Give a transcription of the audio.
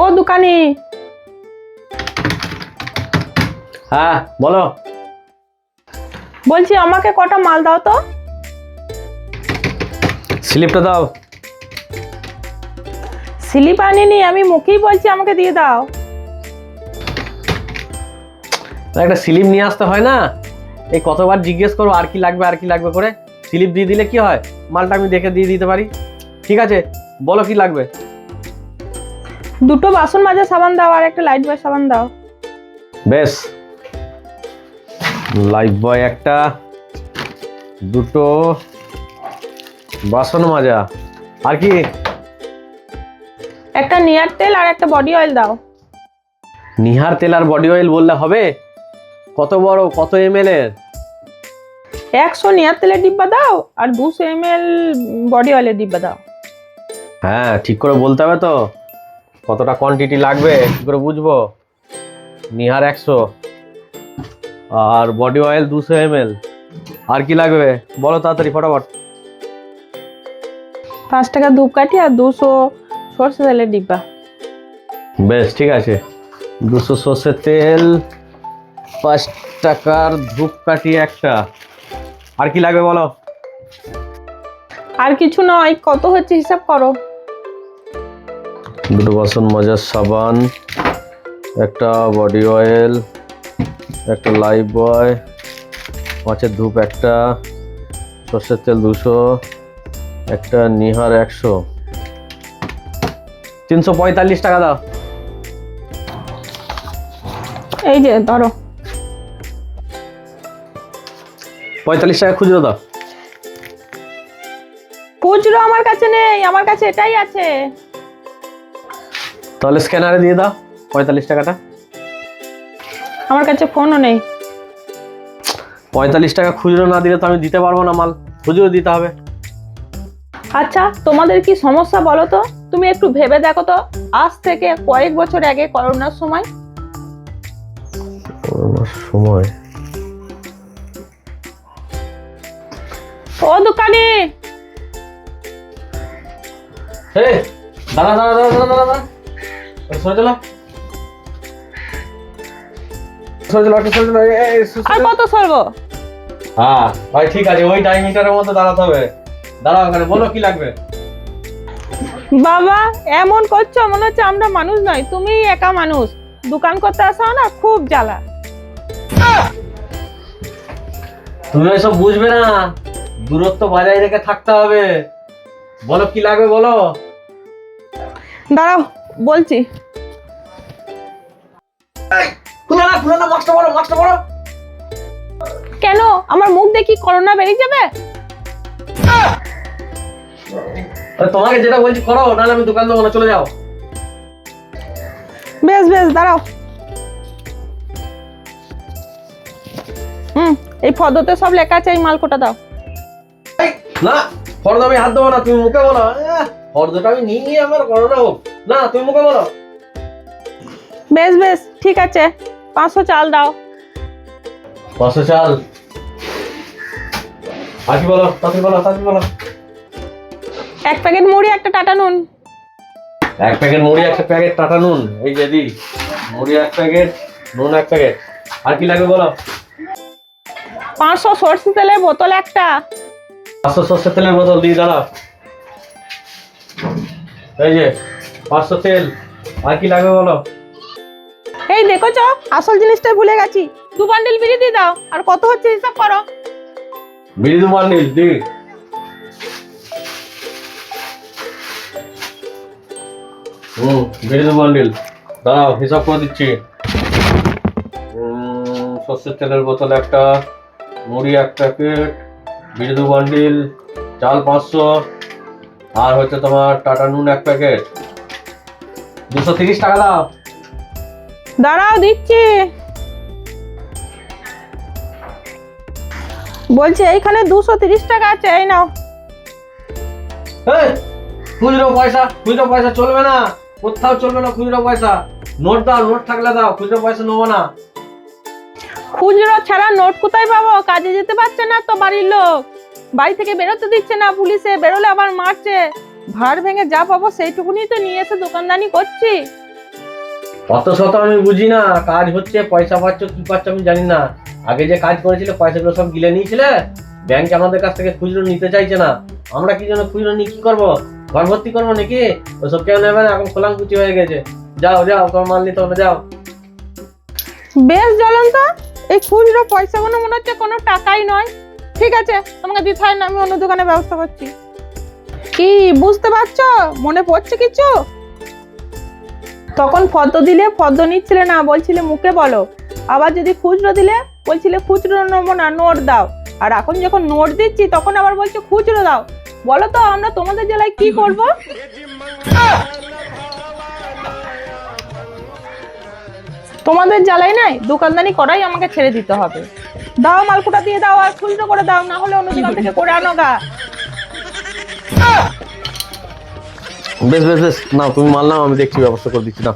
ও দোকানি। হ্যাঁ বলো। বলছি আমাকে কটা মাল দাও তো। স্লিপটা দাও। স্লিপ আনিনি আমি মুখেই বলছি আমাকে দিয়ে দাও। একটা স্লিপ নিয়ে আসতে হয় না? এই কতবার জিজ্ঞেস করো আর কি লাগবে আর কি লাগবে করে। স্লিপ দিয়ে দিলে কি হয়? মালটা আমি দেখে দিয়ে দিতে পারি। ঠিক আছে বলো কি লাগবে। দুটো বাসন মাজা সাবান দাও আর একটা লাইট বয় সাবান দাও। বেশ। লাইফ বয় একটা দুটো বাসন মাজা। আর কি? একটা নিয়ার তেল আর একটা বডি অয়েল দাও। নিহার তেল আর বডি অয়েল বললে হবে? কত বড় কত এম এর? একশো নিয়ার তেলের ডিব্বা দাও আর দুশো এম এল বডি অয়েলের ডিব্বা দাও। হ্যাঁ ঠিক করে বলতে হবে তো। কতটা কোয়ান্টিটি লাগবে? কি করে বুঝব? নিহার একশো। আর বডি অয়েল দুশো এম আর কি লাগবে? বলো তাড়াতাড়ি ফটাফট। পাঁচ টাকা ধূপকাঠি আর দুশো সর্ষে তেলের ডিব্বা। বেশ ঠিক আছে। দুশো সর্ষের তেল পাঁচ টাকার ধূপকাঠি একটা। আর কি লাগবে বলো? আর কিছু নয় কত হচ্ছে হিসাব করো। দুটো বাসন মাজার সাবান একটা বডি অয়েল একটা লাইফ বয় মাছের ধূপ একটা সর্ষের তেল দুশো একটা নিহার একশো। তিনশো পঁয়তাল্লিশ টাকা দাও। এই যে ধরো। পঁয়তাল্লিশ টাকা খুচরো দাও। খুচরো আমার কাছে নেই আমার কাছে এটাই আছে। তাহলে স্ক্যানারে দিয়ে দাও পঁয়তাল্লিশ টাকাটা। আমার কাছে ফোনও নেই। পঁয়তাল্লিশ টাকা খুচরো না দিলে তো আমি দিতে পারব না মাল খুচরো দিতে হবে। আচ্ছা তোমাদের কি সমস্যা বলো তো? তুমি একটু ভেবে দেখো তো আজ থেকে কয়েক বছর আগে করোনার সময়। সময়? ও দোকানে! দাঁড়া দাঁড়া দাঁড়া দাঁড়া দাঁড়া। আর কত সরবো? হ্যাঁ ভাই ঠিক আছে ওই ডাইমিটারের মধ্যে দাঁড়াতে হবে। দাঁড়াও ওখানে বলো কি লাগবে? বাবা এমন করছ মনে হচ্ছে আমরা মানুষ নয়। তুমি একা মানুষ। দোকান করতে আসো না খুব জ্বালা। তুমি এসব বুঝবে না। দূরত্ব বজায় রেখে থাকতে হবে। বলো কি লাগবে বলো? দাঁড়াও। বলছি। কেন? আমার মুখ দেখি করোনা বেরিয়ে যাবে? তোমাকে যেটা বলছি করো নাহলে আমি দোকান দেবো না চলে যাও বেশ বেশ দাঁড়াও। হুম এই ফর্দতে সব লেখা আছে এই মাল কোটা দাও না ফর্দ আমি হাত দেবো না তুমি মুখে বলো। ফর্দটা আমি নিয়ে নিয়ে আমার করো না হোক। না তুমি মুখে বলো। বেশ বেশ ঠিক আছে। পাঁচশো চাল দাও। পাঁচশো চাল। আর কি বলো তাড়াতাড়ি বলো তাড়াতাড়ি বলো। এক প্যাকেট মুড়ি একটা টাটা নুন। এক প্যাকেট মুড়ি একটা প্যাকেট টাটা নুন। এই যে দি মুড়ি এক প্যাকেট নুন এক প্যাকেট। আর কি লাগবে বলো? পাঁচশো সর্ষে তেলের বোতল একটা। পাঁচশো সর্ষের তেলের বোতল দিয়ে দাঁড়াও। এই যে পাঁচশো তেল। আর কি লাগবে বলো? এই দেখোছো? আসল জিনিসটা ভুলে গেছি। দু বান্ডিল বিড়ি দিয়ে দাও আর কত হচ্ছে হিসাব করো। বিড়ি দু বান্ডিল দি। হুম বিড়ি দু বান্ডিল। দাঁড়াও হিসাব করে দিচ্ছি। সর্ষের তেলের বোতল একটা মুড়ি এক প্যাকেট বিড়ি দু বান্ডিল চাল পাঁচশো। আর হচ্ছে তোমার টাটা নুন এক প্যাকেট। দুশো তিরিশ টাকা দাও। দাঁড়াও দিচ্ছি। বলছি এইখানে দুশো তিরিশ টাকা আছে এই নাও। খুচরো পয়সা খুচরো পয়সা চলবে না। কোথাও চলবে না খুচরো পয়সা। নোট দাও নোট থাকলে দাও খুচরো পয়সা নেব না। খুচরো ছাড়া নোট কোথায় পাবো? কাজে যেতে পারছে না তো বাড়ির লোক। বাড়ি থেকে বেরোতে দিচ্ছে না পুলিশে বেরোলে আবার মারছে। ভাড় ভেঙে যা পাবো সেইটুকুনি তো নিয়ে এসে দোকানদানি করছি। অত শত আমি বুঝি না কাজ হচ্ছে পয়সা পাচ্ছ কি পাচ্ছ আমি জানি না। আগে যে কাজ করেছিলে পয়সাগুলো সব গিলে নিয়েছিলে ব্যাংক আমাদের কাছ থেকে খুচরো নিতে চাইছে না। আমরা কি জন্য খুচরো নিয়ে কি করব? ঘর ভর্তি করব নাকি? ওসব কেউ নেবে না এখন খোলাম কুচি হয়ে গেছে। যাও যাও তোমার মাল নিতে হবে যাও। বেশ জ্বলন্ত এই খুচরো পয়সাগুলো মনে হচ্ছে কোনো টাকাই নয়। ঠিক আছে, তোমাকে দিতে না, আমি অন্য দোকানে ব্যবস্থা করছি। কি, বুঝতে পারছ? মনে পড়ছে কিছু? তখন ফদ্দ দিলে, ফদ্দ নিচ্ছিলে না, বলছিলে মুখে বলো। আবার যদি খুচরো দিলে, বলছিলে খুচরো নেব না, নোট দাও। আর এখন যখন নোট দিচ্ছি, তখন আবার বলছো খুচরো দাও। বলো তো, আমরা তোমাদের জেলায় কি করব? তোমাদের জ্বালাই নাই? দোকানদানি করাই আমাকে ছেড়ে দিতে হবে। দাও মালকুটা দিয়ে দাও আর খুচরো করে দাও, না হলে অন্য থেকে করে আনো গা। বেশ বেশ বেশ না তুমি মাল নাও, আমি দেখছি, ব্যবস্থা করে দিচ্ছি না